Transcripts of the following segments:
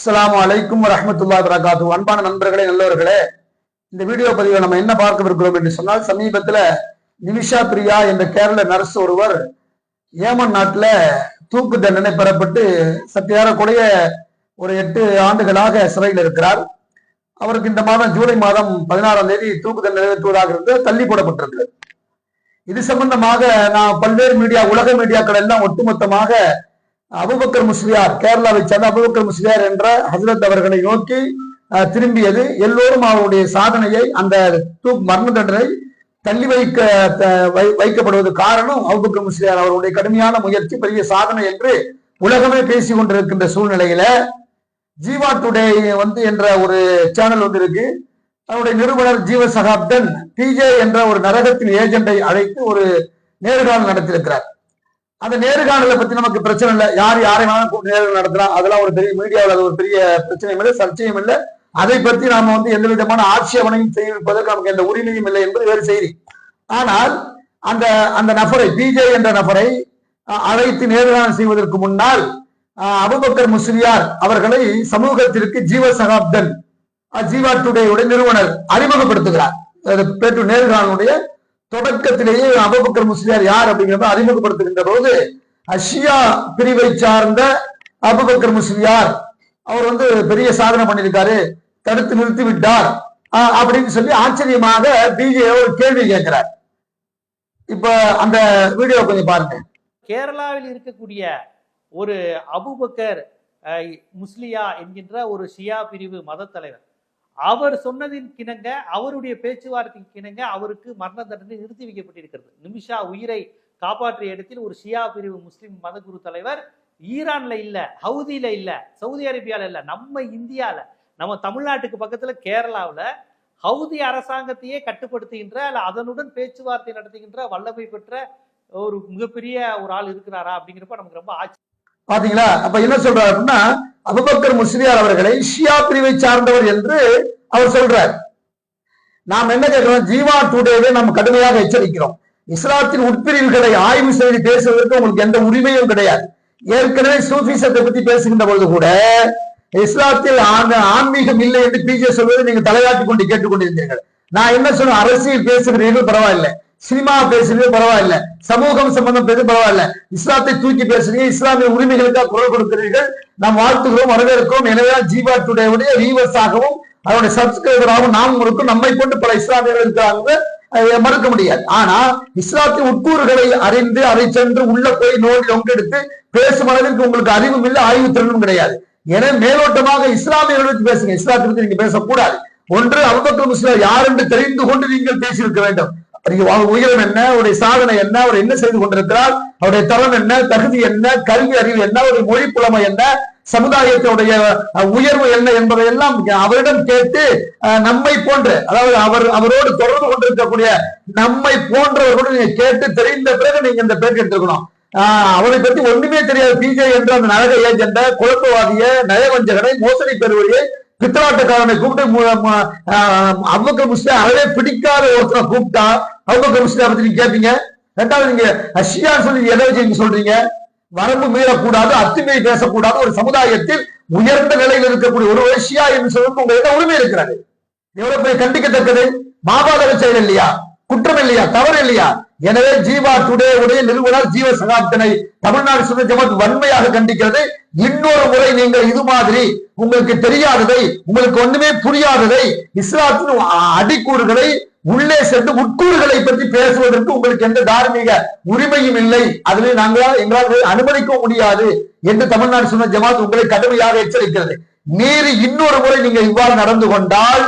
அஸ்லாம் அலைக்கும் ரஹமத்துல்லா வரகாத்து அன்பான நண்பர்களே நல்லவர்களே இந்த வீடியோ பதிவை நம்ம என்ன பார்க்கவிருக்கிறோம் என்று சொன்னால் சமீபத்துல நிமிஷா பிரியா என்ற கேரள நர்ஸ் ஒருவர் ஏமன் நாட்டுல தூக்கு தண்டனை பெறப்பட்டு சத்தியாரக்கூடிய ஒரு எட்டு ஆண்டுகளாக சிறையில் இருக்கிறார். அவருக்கு இந்த மாதம் ஜூலை மாதம் பதினாறாம் தேதி தூக்கு தண்டனை நிறைவேற்றுவதாக இருந்து தள்ளி போடப்பட்டிருக்கு இது சம்பந்தமாக நான் பல்வேறு மீடியா உலக மீடியாக்கள் எல்லாம் ஒட்டுமொத்தமாக அபுபக்கர் முஸ்லியார் கேரளாவை சேர்ந்த அபுபக்கர் முஸ்லியார் என்ற ஹசரத் அவர்களை நோக்கி திரும்பியது. எல்லோரும் அவருடைய சாதனையை அந்த தூக் மரண தண்டனை தள்ளி வைக்க த- வை- வைக்கப்படுவது காரணம் அபுபக்கர் முஸ்லியார் அவருடைய கடுமையான முயற்சி பெரிய சாதனை என்று உலகமே பேசி கொண்டிருக்கின்ற சூழ்நிலையில ஜீவா டுடே வந்து என்ற ஒரு சேனல் வந்து இருக்கு. அவருடைய நிறுவனர் ஜீவ சகாப்தன் பிஜே என்ற ஒரு நரகத்தின் ஏஜெண்டை அழைத்து ஒரு நேர்காணல் நடத்தியிருக்கிறார். அந்த நேர்காணலை பத்தி நமக்கு பிரச்சனை இல்லை. யார் யாரை வேணாலும் கூப்பிட்டு நடத்தலாம். அதெல்லாம் ஒரு பெரிய மீடியாவில் அது ஒரு பெரிய பிரச்சனையும் இல்லை சர்ச்சையும் இல்லை. அதை பற்றி நாம வந்து எந்த விதமான ஆட்சேபனையும் செய்வதற்கு நமக்கு எந்த உரிமையும் இல்லை என்பது வேறு செய்தி. ஆனால் அந்த அந்த நபரை பிஜே என்ற நபரை அஹ், அழைத்து நேர்காணல் செய்வதற்கு முன்னால் அபுபக்கர் முஸ்லியார் அவர்களை சமூகத்திற்கு ஜீவ சகாப்தன் ஜீவா டுடேயுடைய நிறுவனர் அறிமுகப்படுத்துகிறார். நேர்காணலுடைய தொடக்கத்திலேயே அபுபக்கர் முஸ்லியார் யார் அப்படிங்கிறத அறிமுகப்படுத்துகின்ற போது அஷியா பிரிவை சார்ந்த அபுபக்கர் முஸ்லியார் அவர் வந்து பெரிய சாதனை பண்ணியிருக்காரு தடுத்து நிறுத்தி விட்டார் அப்படின்னு சொல்லி ஆச்சரியமாக பிஜே ஒரு கேள்வி கேட்கிறார். இப்ப அந்த வீடியோ கொஞ்சம் பாருங்க. கேரளாவில் இருக்கக்கூடிய ஒரு அபுபக்கர் முஸ்லியா என்கின்ற ஒரு ஷியா பிரிவு மத தலைவர் அவர் சொன்னதின் கிணங்க அவருடைய பேச்சுவார்த்தைக்கு கிணங்க அவருக்கு மரண தண்டனை நிறுத்தி வைக்கப்பட்டிருக்கிறது. நிமிஷா உயிரை காப்பாற்றிய இடத்தில் ஒரு ஷியா பிரிவு முஸ்லிம் மதகுரு தலைவர் ஈரான்ல இல்ல ஹவுதியில இல்ல சவுதி அரேபியால இல்ல நம்ம இந்தியால நம்ம தமிழ்நாட்டுக்கு பக்கத்துல கேரளாவில் ஹவுதி அரசாங்கத்தையே கட்டுப்படுத்துகின்ற அல்ல அதனுடன் பேச்சுவார்த்தை நடத்துகின்ற வல்லமை பெற்ற ஒரு மிகப்பெரிய ஒரு ஆள் இருக்கிறாரா அப்படிங்கிறப்ப நமக்கு ரொம்ப ஆச்சரியம் பாத்தீங்களா? அப்ப என்ன சொல்றாரு அப்படின்னா அபுபக்கர் முஸ்லியார் அவர்களை ஷியா பிரிவை சார்ந்தவர் என்று அவர் சொல்றார். நாம் என்ன கேட்கிறோம்? ஜீவா டுடேவே நம்ம கடுமையாக எச்சரிக்கிறோம். இஸ்லாத்தின் உட்பிரிவுகளை ஆய்வு செய்து பேசுவதற்கு உங்களுக்கு எந்த உரிமையும் கிடையாது. ஏற்கனவே சூஃபிசத்தை பத்தி பேசுகின்ற பொழுது கூட இஸ்லாத்தில் ஆன்மீகம் இல்லை என்று பிஜே சொல்வதை நீங்க தலையாட்டி கொண்டு கேட்டுக்கொண்டிருந்தீர்கள் நான் என்ன சொல்ல அரசியல் பேசுகிறீர்கள் பரவாயில்லை. சினிமா பேசுறது பரவாயில்ல. சமூகம் சம்பந்தம் பேச பரவாயில்ல. இஸ்லாத்தை தூக்கி பேசுறீங்க இஸ்லாமிய உரிமைகளுக்காக குரல் கொடுக்கிறீர்கள். நாம் வாழ்த்துகிறோம் வரவேற்கிறோம். எனவே ஜீவா டுடேவுடைய ரீவர்ஸ் ஆகவும் அவருடைய சப்ஸ்கிரைபராகவும் நாம் இருக்கும் நம்மை கொண்டு பல இஸ்லாமியர்கள் இருக்கிறாங்க. மறுக்க முடியாது. ஆனா இஸ்லாத்தின் உட்கூறுகளை அறிந்து அதை சென்று உள்ள போய் நோண்டி ஒன்றெடுத்து பேசும் அளவிற்கு உங்களுக்கு அறிவும் இல்லை ஆய்வு திறனும் கிடையாது. எனவே மேலோட்டமாக இஸ்லாமியர்களுக்கு பேசுங்க. இஸ்லாத்தை பத்தி நீங்க பேசக்கூடாது. ஒன்று அபுபக்கர் முஸ்லிம் யார் என்று தெரிந்து கொண்டு நீங்கள் பேசியிருக்க வேண்டும். உயரம் என்ன? அவருடைய சாதனை என்ன? அவர் என்ன செய்து கொண்டிருக்கிறார்? அவருடைய தரம் என்ன? தகுதி என்ன? கல்வி அறிவு என்ன? அவருடைய மொழி புலமை என்ன? சமுதாயத்தினுடைய உயர்வு என்ன என்பதை எல்லாம் அவரிடம் கேட்டு அஹ், நம்மை போன்று அதாவது அவர் அவரோடு தொடர்பு கொண்டிருக்கக்கூடிய நம்மை போன்றவர்களோடு நீங்க கேட்டு தெரிந்த பிறகு நீங்க இந்த பேருக்கு எடுத்துக்கணும். ஆஹ் அவரை பத்தி ஒண்ணுமே தெரியாது. பிஜே என்ற அந்த நரக ஏஜெண்ட குழப்பவாதிய நயவஞ்சகனை மோசடி பெறுவதையை பித்தலாட்டக்காரனை கூப்பிட்டு அவ்வக்கர் மு- முஸ்லிம் அறவே பிடிக்காத ஒருத்தரை கூப்பிட்டா அவ்வக்கர் முஸ்லிம் பத்தி நீங்க கேட்பீங்க ரெண்டாவது நீங்க அஷியான்னு சொல்லி எதை வச்சு நீங்க சொல்றீங்க? வரம்பு மீறக்கூடாது அத்துமீறி பேசக்கூடாது ஒரு சமுதாயத்தில் உயர்ந்த நிலையில் இருக்கக்கூடிய ஒரு ஷியா என்று சொல்லும் உங்கள்கிட்ட உரிமை இருக்கிறாரு எவ்வளவு கண்டிக்கத்தக்கது? மாபாதக செயல் இல்லையா? குற்றம் இல்லையா? தவறு இல்லையா? எனவே ஜீவா டுடே உடைய நிறுவனர் ஜீவ சகாப்தனை தமிழ்நாடு சுதந்திர ஜமாத் வன்மையாக கண்டிக்கிறது. இன்னொரு முறை நீங்கள் இது மாதிரி உங்களுக்கு தெரியாததை உங்களுக்கு ஒண்ணுமே புரியாததை இஸ்லாத்தின் அடிக்கூறுகளை உள்ளே சென்று உட்கூறுகளை பற்றி பேசுவதற்கு உங்களுக்கு எந்த தார்மீக உரிமையும் இல்லை. அதில் நாங்களால் எங்களால் அனுமதிக்க முடியாது என்று தமிழ்நாடு சுதந்திர ஜமாத் உங்களை கடுமையாக எச்சரிக்கிறது. மீறி இன்னொரு முறை நீங்கள் இவ்வாறு நடந்து கொண்டால்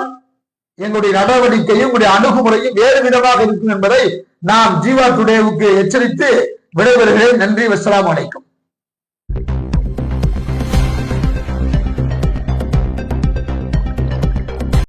எங்களுடைய நடவடிக்கையும் உங்களுடைய அணுகுமுறையும் வேறு விதமாக இருக்கும் என்பதை நாம் ஜீவா டுடேவுக்கு எச்சரித்து விடைபெறுகிறேன். நன்றி. வசலாம் அலைக்கும்.